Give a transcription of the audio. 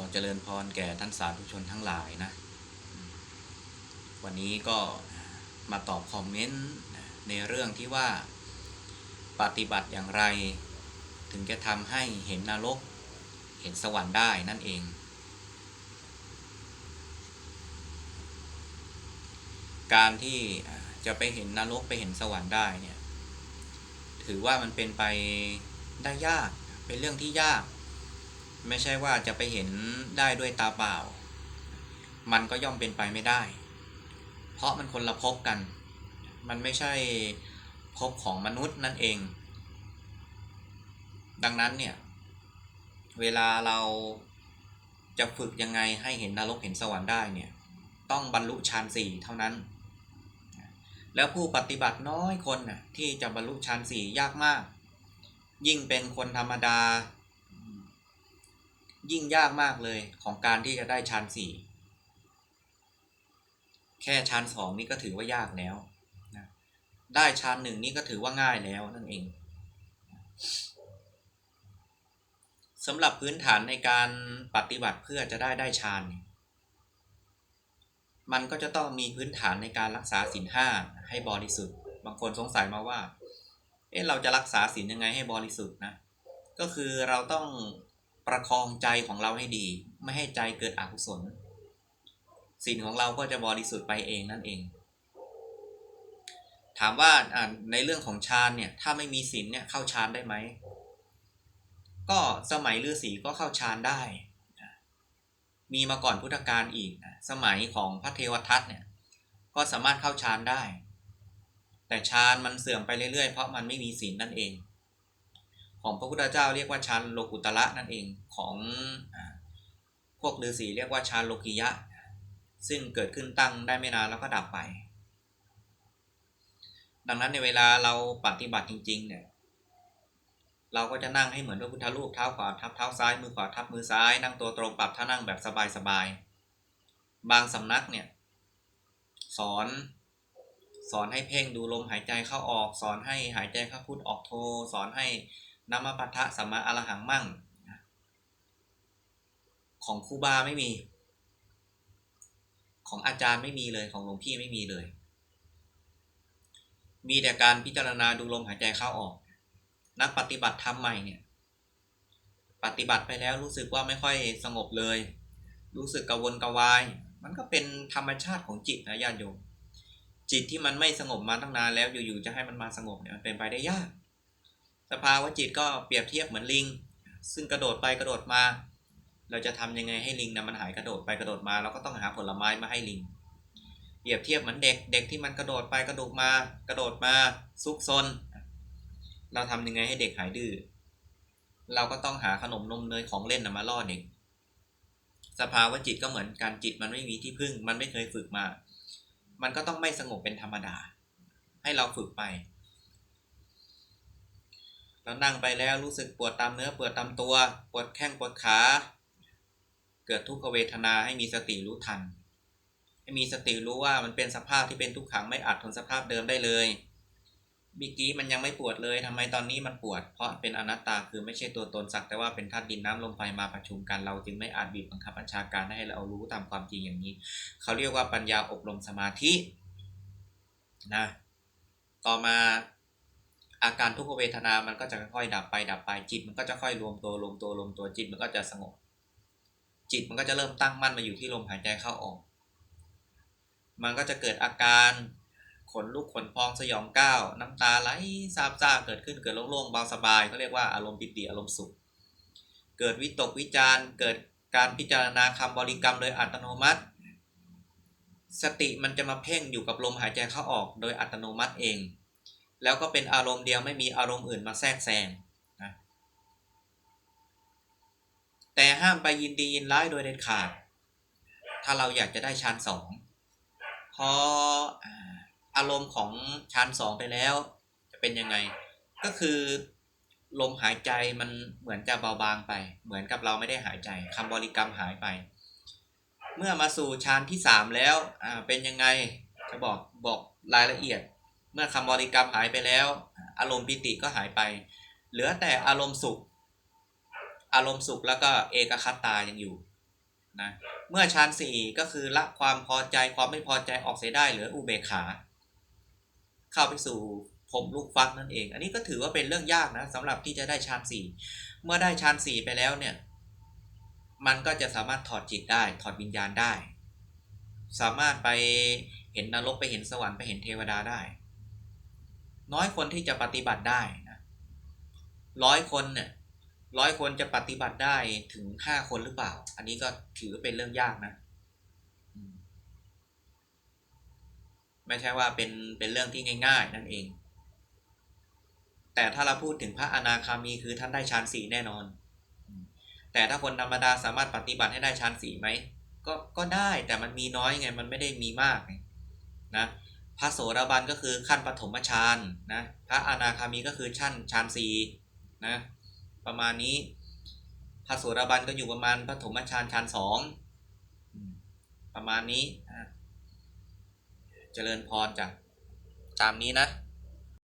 อเจริญพรแก่ท่านสาธุชนทั้งหลายนะ วันนี้ก็มาตอบคอมเมนต์ในเรื่องที่ว่าปฏิบัติอย่างไร ถึงจะทำให้เห็นนรก เห็นสวรรค์ได้นั่นเอง การที่จะไปเห็นนรกไปเห็นสวรรค์ได้เนี่ย ถือว่ามันเป็นไปได้ยากเป็นเรื่องที่ยาก ไม่ใช่ว่าจะไปเห็นได้ด้วยตาเปล่า มันก็ย่อมเป็นไปไม่ได้ เพราะมันคนละภพกัน มันไม่ใช่ภพของมนุษย์นั่นเอง ดังนั้นเนี่ย เวลาเราจะฝึกยังไงให้เห็นนรกเห็นสวรรค์ได้เนี่ย ต้องบรรลุฌานสี่เท่านั้น แล้วผู้ปฏิบัติน้อยคนน่ะที่จะบรรลุฌานสี่ยากมาก ยิ่งเป็นคนธรรมดา ยิ่งยากมากเลยของการที่จะได้ฌานสี่แค่ฌานสองนี่ก็ถือว่ายากแล้วนะได้ฌานหนึ่งนี่ก็ถือว่าง่ายแล้วนั่นเองสำหรับพื้นฐานในการปฏิบัติเพื่อจะได้ได้ฌานเนี่ยมันก็จะต้องมีพื้นฐานในการรักษาศีลห้าให้บริสุทธิ์ บางคนสงสัยมาว่า เอ๊ะเราจะรักษาศีลยังไงให้บริสุทธิ์นะ ก็คือเราต้อง ประคองใจของเราให้ดี ไม่ให้ใจเกิดอกุศลศีลของเราก็จะบริสุทธิ์ไปเองนั่นเอง ถามว่าในเรื่องของฌานเนี่ยถ้าไม่มีศีลเนี่ยเข้าฌานได้ไหมก็สมัยฤาษีก็เข้าฌานได้ มีมาก่อนพุทธกาลอีกสมัยของพระเทวทัตเนี่ยก็สามารถเข้าฌานได้ แต่ฌานมันเสื่อมไปเรื่อยๆ เพราะมันไม่มีศีลนั่นเอง ของพระพุทธเจ้าเรียกว่าฌานโลกุตระนั่นเองของพวกฤาษีเรียกว่าฌานโลกิยะ ซึ่งเกิดขึ้นตั้งได้ไม่นานแล้วก็ดับไป ดังนั้นในเวลาเราปฏิบัติจริง ๆ เนี่ย เราก็จะนั่งให้เหมือนพระพุทธรูปเท้าขวาทับเท้าซ้ายมือขวาทับมือซ้ายนั่งตัวตรงปรับท่านั่งแบบสบายๆบางสำนักเนี่ยสอนสอนให้เพ่งดูลมหายใจเข้าออก สอนให้หายใจเข้าพุทออกโท สอนให้ นามปัฏฐะสัมมาอรหังมั่ง ของครูบาไม่มี ของอาจารย์ไม่มีเลยของหลวงพี่ไม่มีเลย มีแต่การพิจารณาดูลมหายใจเข้าออก นักปฏิบัติธรรมใหม่เนี่ย ปฏิบัติไปแล้วรู้สึกว่าไม่ค่อยสงบเลย รู้สึกกระวนกระวาย มันก็เป็นธรรมชาติของจิตนะญาติโยมจิตที่มันไม่สงบมาตั้งนานแล้วอยู่ๆจะให้มันมาสงบเนี่ยมันเป็นไปได้ยาก สภาวะจิตก็เปรียบเทียบเหมือนลิง ซึ่งกระโดดไปกระโดดมา เราจะทำยังไงให้ลิงนะมันหายกระโดดไปกระโดดมาเราก็ต้องหาผลไม้มาให้ลิง เปรียบเทียบเหมือนเด็กเด็กที่มันกระโดดไปกระโดดมากระโดดมาซุกซน เราทำยังไงให้เด็กหายดื้อเราก็ต้องหาขนมนมเนยของเล่นนะมาล่อเด็กสภาวะจิตก็เหมือนการจิตมันไม่มีที่พึ่ง มันไม่เคยฝึกมา มันก็ต้องไม่สงบเป็นธรรมดา ให้เราฝึกไป เรานั่งไปแล้วรู้สึกปวดตามเนื้อปวดตามตัว ปวดแข้งปวดขา เกิดทุกขเวทนาให้มีสติรู้ทัน ให้มีสติรู้ว่ามันเป็นสภาพที่เป็นทุกขังไม่อาจทนสภาพเดิมได้เลยเมื่อกี้มันยังไม่ปวดเลยทำไมตอนนี้มันปวด เพราะเป็นอนัตตาคือไม่ใช่ตัวตนสักแต่ว่าเป็นธาตุดินน้ำลมไฟมาประชุมกันเราจึงไม่อาจบีบบังคับบัญชาการให้เรารู้ตามความจริงอย่างนี้ เขาเรียกว่าปัญญาอบรมสมาธินะต่อมา อาการทุกขเวทนามันก็จะค่อยดับไปดับไปจิต มันก็จะค่อยรวมตัวรวมตัวรวมตัวจิตมันก็จะสงบ จิตมันก็จะเริ่มตั้งมั่นมาอยู่ที่ลมหายใจเข้าออก มันก็จะเกิดอาการขนลุกขนพองสยองก้าวน้ำตาไหลซาบซ่าเกิดขึ้นเกิดโล่งๆเบาสบายเขาเรียกว่าอารมณ์ปิติอารมณ์สุข เกิดวิตกวิจารเกิดการพิจารณาคำบริกรรมโดยอัตโนมัติ สติมันจะมาเพ่งอยู่กับลมหายใจเข้าออกโดยอัตโนมัติเอง แล้วก็เป็นอารมณ์เดียวไม่มีอารมณ์อื่นมาแทรกแซงนะแต่ห้ามไปยินดียินร้ายโดยเด็ดขาด ถ้าเราอยากจะได้ฌานสองพออารมณ์ของฌานสองไปแล้ว จะเป็นยังไง ก็คือลมหายใจมันเหมือนจะเบาบางไป เหมือนกับเราไม่ได้หายใจคำบริกรรมหายไป เมื่อมาสู่ฌานที่สามแล้วอ่าเป็นยังไงจะบอกบอกรายละเอียด มื่อคำบริกรรมหายไปแล้ว อารมณ์ปิติก็หายไป เหลือแต่อารมณ์สุข อารมณ์สุขแล้วก็เอกคัตตายังอยู่นะเมื่อฌานสี่ก็คือละความพอใจความไม่พอใจออกเสียได้เหลืออุเบกขา เข้าไปสู่ผมลูกฟักนั่นเอง อันนี้ก็ถือว่าเป็นเรื่องยากนะสำหรับที่จะได้ฌานสี่เมื่อได้ฌานสี่ไปแล้วเนี่ย มันก็จะสามารถถอดจิตได้ถอดวิญญาณได้ สามารถไปเห็นนรกไปเห็นสวรรค์ไปเห็นเทวดาได้ น้อยคนที่จะปฏิบัติได้นะร้อยคนเนี่ยร้อยคนจะปฏิบัติได้ถึงห้าคนหรือเปล่า อันนี้ก็ถือเป็นเรื่องยากนะไม่ใช่ว่าเป็นเป็นเรื่องที่ง่าย ๆ นั่นเอง แต่ถ้าเราพูดถึงพระอนาคามีคือท่านได้ฌานสี่แน่นอน แต่ถ้าคนธรรมดาสามารถปฏิบัติให้ได้ฌานสี่ไหมก็ก็ได้แต่มันมีน้อยไงมันไม่ได้มีมากนะ พระโสดาบันก็คือขั้นปฐมฌานนะพระอนาคามีก็คือชั้นฌานสี่นะประมาณนี้พระโสดาบันก็อยู่ประมาณปฐมฌานฌานสองประมาณนี้นะเจริญพรจากตามนี้นะ